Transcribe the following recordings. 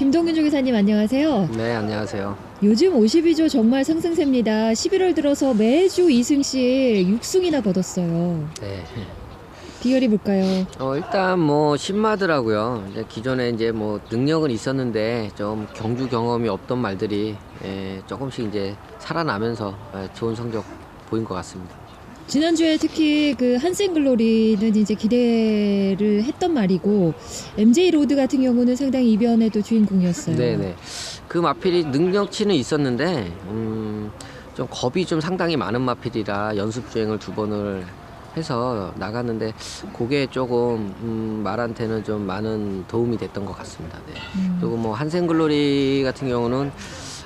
김동균 조기사님 안녕하세요. 네, 안녕하세요. 요즘 52조 정말 상승세입니다. 11월 들어서 매주 2승씩 6승이나 거뒀어요. 네. 비결이 뭘까요? 어, 일단 뭐 신마더라고요. 이제 기존에 이제 뭐 능력은 있었는데 좀 경주 경험이 없던 말들이 예, 조금씩 이제 살아나면서 예, 좋은 성적 보인 것 같습니다. 지난주에 특히 그 한센글로리는 이제 기대를 했던 말이고 MJ 로드 같은 경우는 상당히 이변의 또 주인공이었어요. 네네. 그 마필이 능력치는 있었는데 음, 좀 겁이 좀 상당히 많은 마필이라 연습 주행을 두 번을 해서 나갔는데 그게 조금 음, 말한테는 좀 많은 도움이 됐던 것 같습니다. 네. 음. 그리고 뭐 한생글로리 같은 경우는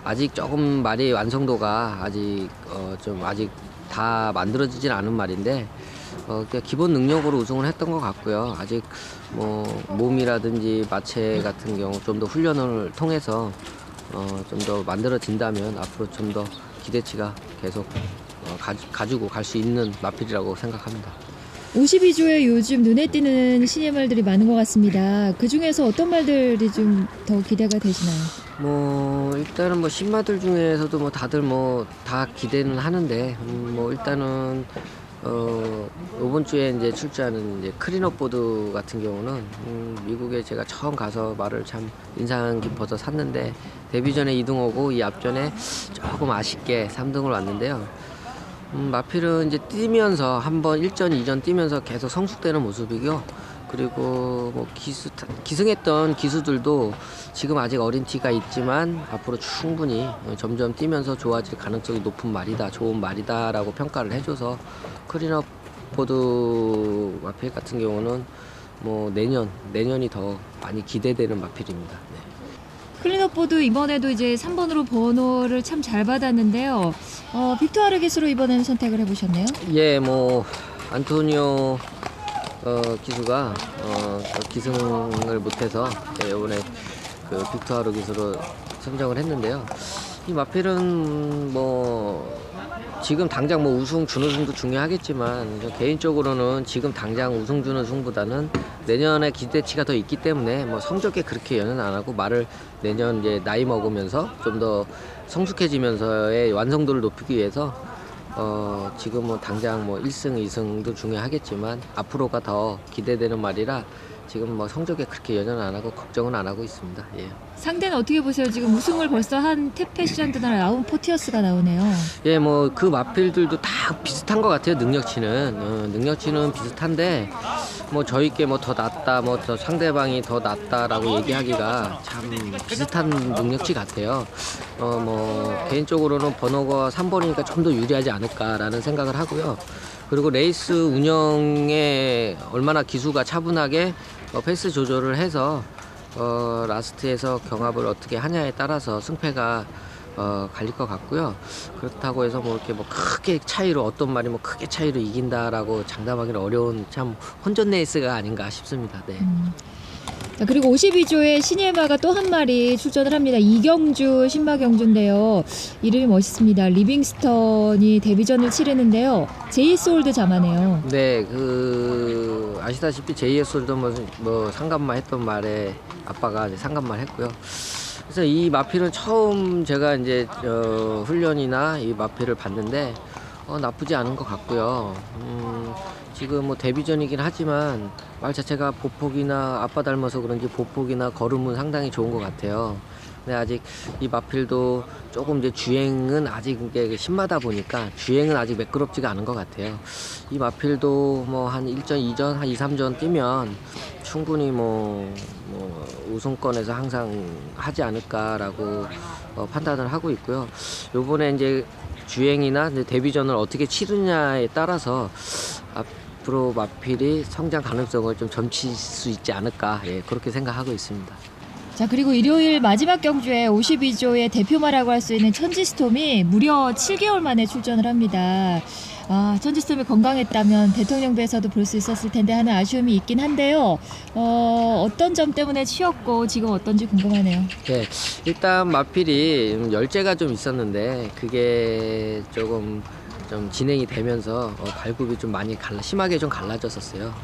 아직 조금 말이 완성도가 아직 어, 좀 아직 다 만들어지진 않은 말인데 어, 그냥 기본 능력으로 우승을 했던 것 같고요. 아직 뭐 몸이라든지 마체 같은 경우 좀 더 훈련을 통해서 어, 좀 더 만들어진다면 앞으로 좀 더 기대치가 계속 어, 가, 가지고 갈 수 있는 마필이라고 생각합니다. 52조에 요즘 눈에 띄는 신의 말들이 많은 것 같습니다. 그 중에서 어떤 말들이 좀 더 기대가 되시나요? 뭐 일단은 뭐 신마들 중에서도 뭐 다들 뭐 다 기대는 하는데 음, 뭐 일단은 어 이번 주에 이제 출제하는 이제 크리너 보드 같은 경우는 음, 미국에 제가 처음 가서 말을 참 인상 깊어서 샀는데 데뷔 전에 2등하고 이 앞전에 조금 아쉽게 3등을 왔는데요. 음, 마필은 이제 뛰면서 한번 1전, 2전 뛰면서 계속 성숙되는 모습이고요. 그리고 뭐 기수, 기승했던 기수들도 지금 아직 어린 티가 있지만 앞으로 충분히 점점 뛰면서 좋아질 가능성이 높은 말이다, 좋은 말이다라고 평가를 해줘서 크리너 포드 마필 같은 경우는 뭐 내년, 내년이 더 많이 기대되는 마필입니다. 네. 클린업보드 이번에도 이제 3번으로 번호를 참 잘 받았는데요. 어, 빅토 아르게스로 이번에는 선택을 해보셨네요. 예, 뭐 안토니오 어, 기수가 어, 기승을 못해서 예, 이번에 그 빅토아르 기수로 선정을 했는데요. 이 마필은 뭐 지금 당장 뭐 우승 준우승도 중요하겠지만 저 개인적으로는 지금 당장 우승 준우승보다는 내년에 기대치가 더 있기 때문에 뭐 성적에 그렇게 연연 안 하고 말을 내년 이제 나이 먹으면서 좀 더 성숙해지면서의 완성도를 높이기 위해서 어, 지금 뭐 당장 뭐 1승, 2승도 중요하겠지만 앞으로가 더 기대되는 말이라 지금 뭐 성적에 그렇게 연연 안 하고 걱정은 안 하고 있습니다. 예. 상대는 어떻게 보세요? 지금 우승을 벌써 한 테페 시장드나 나온 포티어스가 나오네요. 예, 뭐 그 마필들도 다 비슷한 것 같아요. 능력치는 어, 능력치는 비슷한데 뭐 저희께 뭐 더 낫다, 뭐 더 상대방이 더 낫다라고 얘기하기가 참 비슷한 능력치 같아요. 어 뭐 개인적으로는 번호가 3번이니까 좀 더 유리하지 않을까라는 생각을 하고요. 그리고 레이스 운영에 얼마나 기수가 차분하게 어, 페이스 조절을 해서 어, 라스트에서 경합을 어떻게 하냐에 따라서 승패가 어, 갈릴 것 같고요. 그렇다고 해서 뭐 이렇게 뭐 크게 차이로 어떤 말이 뭐 크게 차이로 이긴다라고 장담하기는 어려운 참 혼전 레이스가 아닌가 싶습니다. 네. 음. 자, 그리고 52조에 신예마가 또 한 마리 출전을 합니다. 이경주 신마 경주인데요. 이름이 멋있습니다. 리빙스턴이 데뷔전을 치르는데요. 제이솔드 자마네요. 네, 그 아시다시피 JS도 뭐, 뭐 상간말 했던 말에 아빠가 상간말 했고요. 그래서 이 마필은 처음 제가 이제 어, 훈련이나 이 마필을 봤는데 어, 나쁘지 않은 것 같고요. 음, 지금 뭐 데뷔전이긴 하지만 말 자체가 보폭이나 아빠 닮아서 그런지 보폭이나 걸음은 상당히 좋은 것 같아요. 근데 아직 이 마필도 조금 이제 주행은 아직 이게 신마다 보니까 주행은 아직 매끄럽지가 않은 것 같아요. 이 마필도 뭐 한 1전, 2전, 한 2, 3전 뛰면 충분히 뭐, 뭐 우승권에서 항상 하지 않을까라고 어, 판단을 하고 있고요. 요번에 이제 주행이나 데뷔전을 어떻게 치르냐에 따라서 앞으로 마필이 성장 가능성을 좀 점칠 수 있지 않을까 예, 그렇게 생각하고 있습니다. 자, 그리고 일요일 마지막 경주에 52조의 대표마라고 할 수 있는 천지스톰이 무려 7개월 만에 출전을 합니다. 아, 천지스톰이 건강했다면 대통령배에서도 볼 수 있었을 텐데 하는 아쉬움이 있긴 한데요. 어, 어떤 점 때문에 쉬었고 지금 어떤지 궁금하네요. 네, 일단 마필이 열재가 좀 있었는데 그게 조금 좀 진행이 되면서 어, 발굽이 좀 많이 갈라 심하게 좀 갈라졌었어요.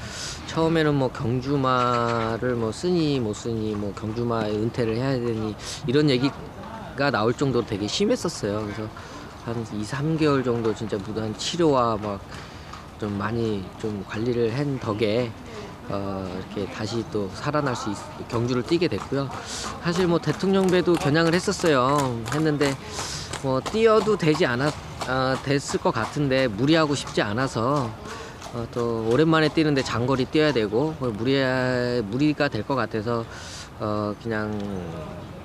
처음에는 뭐 경주마를 뭐 쓰니 못 쓰니 뭐 경주마에 은퇴를 해야 되니 이런 얘기가 나올 정도로 되게 심했었어요. 그래서 한 2, 3개월 정도 진짜 무단 치료와 막 좀 많이 좀 관리를 한 덕에 어, 이렇게 다시 또 살아날 수 있, 경주를 뛰게 됐고요. 사실 뭐 대통령배도 겨냥을 했었어요. 했는데 뭐 뛰어도 되지 않았 아, 됐을 것 같은데 무리하고 싶지 않아서 어, 또 오랜만에 뛰는데 장거리 뛰어야 되고 뭐 무리 무리가 될 것 같아서 어, 그냥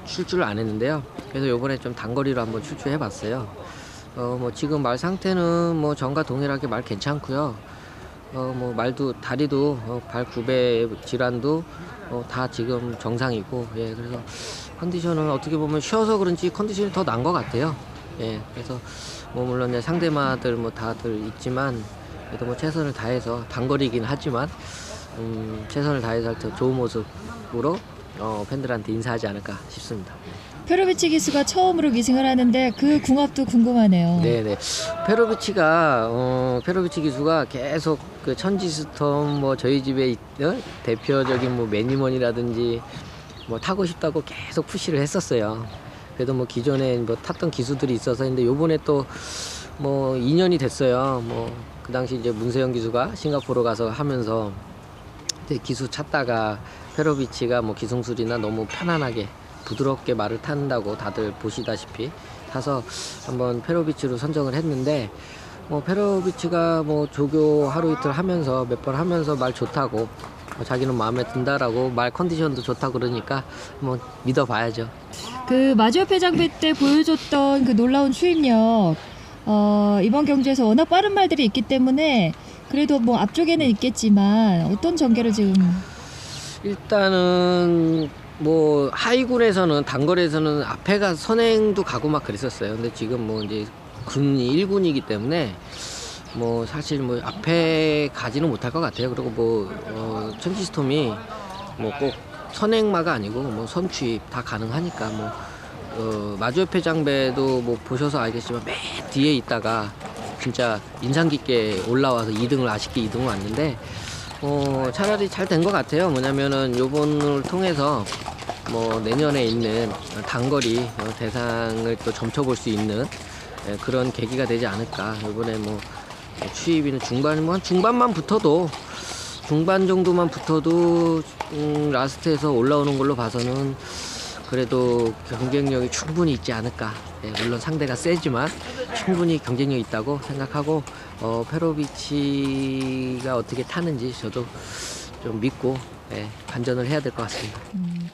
출주를 안 했는데요. 그래서 요번에 좀 단거리로 한번 출주해 봤어요. 어, 뭐 지금 말 상태는 뭐 전과 동일하게 말 괜찮고요. 어, 뭐 말도 다리도 어, 발 굽의 질환도 어, 다 지금 정상이고 예 그래서 컨디션은 어떻게 보면 쉬어서 그런지 컨디션이 더 나은 것 같아요. 예 그래서 뭐 물론 이제 상대마들 뭐 다들 있지만 그래도 뭐 최선을 다해서 단거리긴 하지만 음, 최선을 다해서 더 좋은 모습으로 어, 팬들한테 인사하지 않을까 싶습니다. 페로비치 기수가 처음으로 기승을 하는데 그 궁합도 궁금하네요. 네네. 페로비치가 어, 페로비치 기수가 계속 그 천지스톰 뭐 저희 집에 있던 대표적인 뭐 매니먼이라든지 뭐 타고 싶다고 계속 푸시를 했었어요. 그래도 뭐 기존에 뭐 탔던 기수들이 있어서 근데 요번에 또 뭐 2년이 됐어요. 뭐 그 당시 이제 문세영 기수가 싱가포르 가서 하면서 기수 찾다가 페로비치가 뭐 기승술이나 너무 편안하게 부드럽게 말을 탄다고 다들 보시다시피 타서 한번 페로비치로 선정을 했는데 뭐 페로비치가 뭐 조교 하루 이틀 하면서 몇 번 하면서 말 좋다고 뭐 자기는 마음에 든다라고 말 컨디션도 좋다 그러니까 뭐 믿어봐야죠. 그 마주협회 장배 때 보여줬던 그 놀라운 추임력 어, 이번 경주에서 워낙 빠른 말들이 있기 때문에 그래도 뭐 앞쪽에는 있겠지만 어떤 전개를 지금 일단은 뭐 하이군에서는 단거리에서는 앞에가 선행도 가고 막 그랬었어요. 근데 지금 뭐 이제 군이 1군이기 때문에 뭐 사실 뭐 앞에 가지는 못할 것 같아요. 그리고 뭐 어, 천지스톰이 뭐 꼭 선행마가 아니고 뭐 선취입 다 가능하니까 뭐 어, 마주협회 장배도 뭐 보셔서 알겠지만 맨 뒤에 있다가 진짜 인상 깊게 올라와서 2등을 아쉽게 2등을 왔는데 어, 차라리 잘 된 것 같아요. 뭐냐면은 요번을 통해서 뭐 내년에 있는 단거리 어, 대상을 또 점쳐볼 수 있는 예, 그런 계기가 되지 않을까. 이번에 뭐 추입이는 중반, 뭐한 중반만 붙어도 중반 정도만 붙어도 음, 라스트에서 올라오는 걸로 봐서는 그래도 경쟁력이 충분히 있지 않을까. 예, 물론 상대가 세지만 충분히 경쟁력 있다고 생각하고 어, 페로비치가 어떻게 타는지 저도 좀 믿고 예, 반전을 해야 될 것 같습니다. 음,